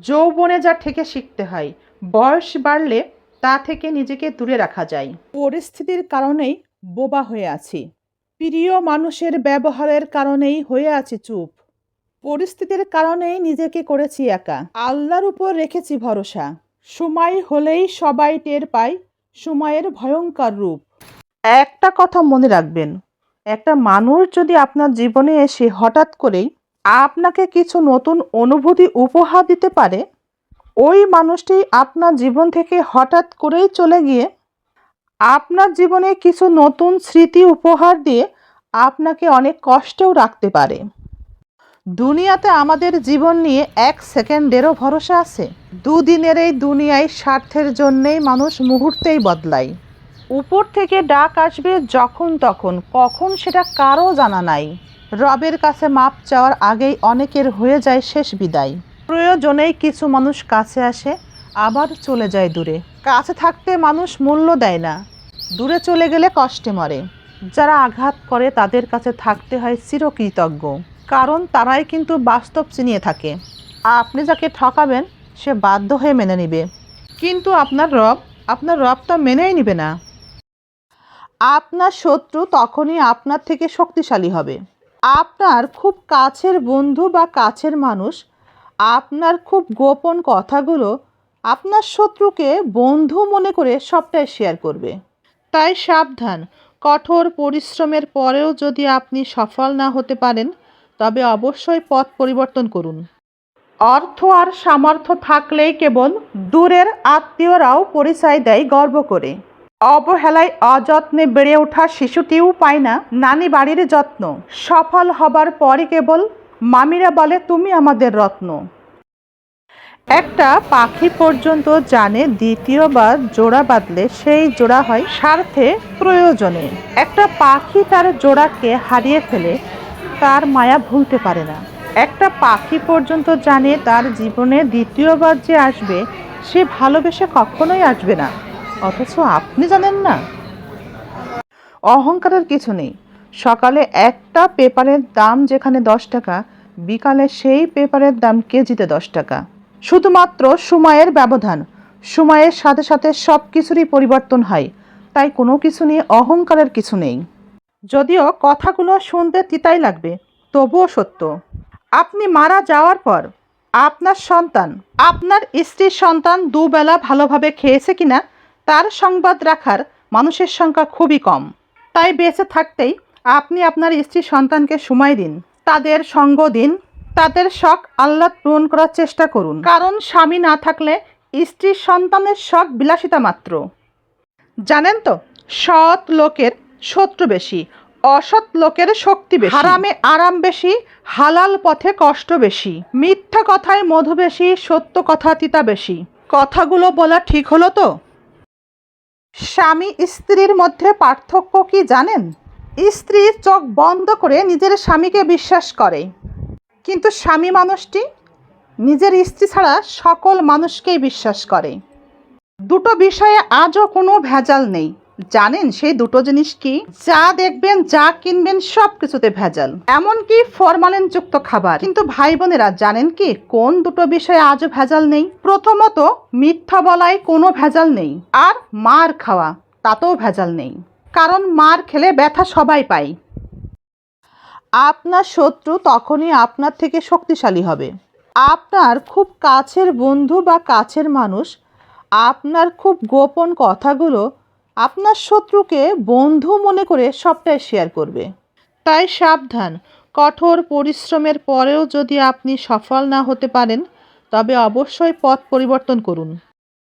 যৌবনে যা থেকে শিখতে হয়, বয়স বাড়লে তা থেকে নিজেকে দূরে রাখা যায়। পরিস্থিতির কারণেই বোবা হয়ে আছি। প্রিয় মানুষের ব্যবহারের কারণেই হয়ে আছি চুপ। পরিস্থিতির কারণেই নিজেকে করেছি একা। আল্লাহর উপর রেখেছি ভরসা। সময় হলেই সবাই টের পায়, সময়ের ভয়ঙ্কর রূপ। একটা কথা মনে রাখবেন, একটা মানুষ যদি আপনার জীবনে এসে হঠাৎ করেই আপনাকে কিছু নতুন অনুভূতি উপহার দিতে পারে। ওই মানুষটি আপনার জীবন থেকে হঠাৎ করেই চলে গিয়ে আপনার জীবনে কিছু নতুন স্মৃতি উপহার দিয়ে আপনাকে অনেক কষ্টেও রাখতে পারে। দুনিয়াতে আমাদের জীবন নিয়ে এক সেকেন্ডেরও ভরসা আছে। দুদিনের এই দুনিয়ায় স্বার্থের জন্যেই মানুষ মুহূর্তেই বদলায়। উপর থেকে ডাক আসবে যখন তখন, কখন সেটা কারও জানা নাই। রবের কাছে মাপ চাওয়ার আগেই অনেকের হয়ে যায় শেষ বিদায়। প্রয়োজনেই কিছু মানুষ কাছে আসে, আবার চলে যায় দূরে। কাছে থাকতে মানুষ মূল্য দেয় না। দূরে চলে গেলে কষ্টে মরে। যারা আঘাত করে তাদের কাছে থাকতে হয় চিরকৃতজ্ঞ। কারণ তারাই কিন্তু বাস্তব চিনিয়ে থাকে। আপনি যাকে ঠকাবেন, সে বাধ্য হয়ে মেনে নেবে। কিন্তু আপনার রব আপনার রব তো মেনেই নিবে না। আপনার শত্রু তখনই আপনার থেকে শক্তিশালী হবে। আপনার খুব কাছের বন্ধু বা কাছের মানুষ, আপনার খুব গোপন কথাগুলো আপনার শত্রুকে বন্ধু মনে করে সবটাই শেয়ার করবে। তাই সাবধান। কঠোর পরিশ্রমের পরেও যদি আপনি সফল না হতে পারেন, তবে অবশ্যই পথ পরিবর্তন করুন। অর্থ আর সামর্থ্য থাকলেই কেবল দূরের আত্মীয়রাও পরিচয় দেয় গর্ব করে। অবহেলায় অযত্নে বেড়ে ওঠা শিশুটিও পায় না, নানি বাড়ির যত্ন। সফল হবার পরে কেবল, মামিরা বলে, তুমি আমাদের রত্ন। একটা পাখি পর্যন্ত জানে দ্বিতীয়বার জোড়া বাঁধলে সেই জোড়া হয় স্বার্থে প্রয়োজনে। একটা পাখি তার জোড়াকে হারিয়ে ফেলে, তার মায়া ভুলতে পারে না। একটা পাখি পর্যন্ত জানে তার জীবনে দ্বিতীয়বার যে আসবে, সে ভালোবেসে কখনোই আসবে না। অথচ আপনি জানেন না। অহংকারের কিছু নেই। সকালে একটা পেপারের দাম যেখানে দশ টাকা, বিকালে সেই পেপারের দাম কেজিতে দশ টাকা। শুধুমাত্র সময়ের ব্যবধান। সময়ের সাথে সাথে সব কিছুরই পরিবর্তন হয়। তাই কোনো কিছু নিয়ে অহংকারের কিছু নেই। যদিও কথাগুলো শুনতে তিতাই লাগবে, তবুও সত্য। আপনি মারা যাওয়ার পর আপনার সন্তান, আপনার স্ত্রীর সন্তান দুবেলা ভালোভাবে খেয়েছে কিনা তার সংবাদ রাখার মানুষের সংখ্যা খুবই কম। তাই বেঁচে থাকতেই আপনি আপনার স্ত্রী সন্তানকে সময় দিন, তাদের সঙ্গ দিন, তাদের শখ আহ্লাদ পূরণ করার চেষ্টা করুন। কারণ স্বামী না থাকলে স্ত্রীর সন্তানের শখ বিলাসিতা মাত্র। জানেন তো, সৎ লোকের শত্রু বেশি, অসৎ লোকের শক্তি বেশি। হারামে আরাম বেশি, হালাল পথে কষ্ট বেশি। মিথ্যা কথায় মধু বেশি, সত্য কথা তিতা বেশি। কথাগুলো বলা ঠিক হলো তো? স্বামী স্ত্রীর মধ্যে পার্থক্য কি জানেন? স্ত্রীর চোখ বন্ধ করে নিজের স্বামীকে বিশ্বাস করে। কিন্তু স্বামী মানুষটি নিজের স্ত্রী ছাড়া সকল মানুষকেই বিশ্বাস করে। দুটো বিষয়ে আজও কোনো ভেজাল নেই। জানেন সেই দুটো জিনিস কি? যা দেখবেন, যা কিনবেন সব কিছুতে ভেজাল। এমনকি ফরমালিন যুক্ত খাবার। কিন্তু ভাই বোনেরা, জানেন কি? কোন দুটো বিষয়ে আজও ভেজাল নেই? প্রথমত, মিথ্যা বলায় কোনো ভেজাল নেই। আর মার খাওয়া, তাতেও ভেজাল নেই। কারণ মার খেলে ব্যথা সবাই পায়। আপনার শত্রু তখনই আপনার থেকে শক্তিশালী হবে। আপনার খুব কাছের বন্ধু বা কাছের মানুষ আপনার খুব গোপন কথাগুলো আপনার শত্রুকে বন্ধু মনে করে সবটাই শেয়ার করবে। তাই সাবধান। কঠোর পরিশ্রমের পরেও যদি আপনি সফল না হতে পারেন, তবে অবশ্যই পথ পরিবর্তন করুন।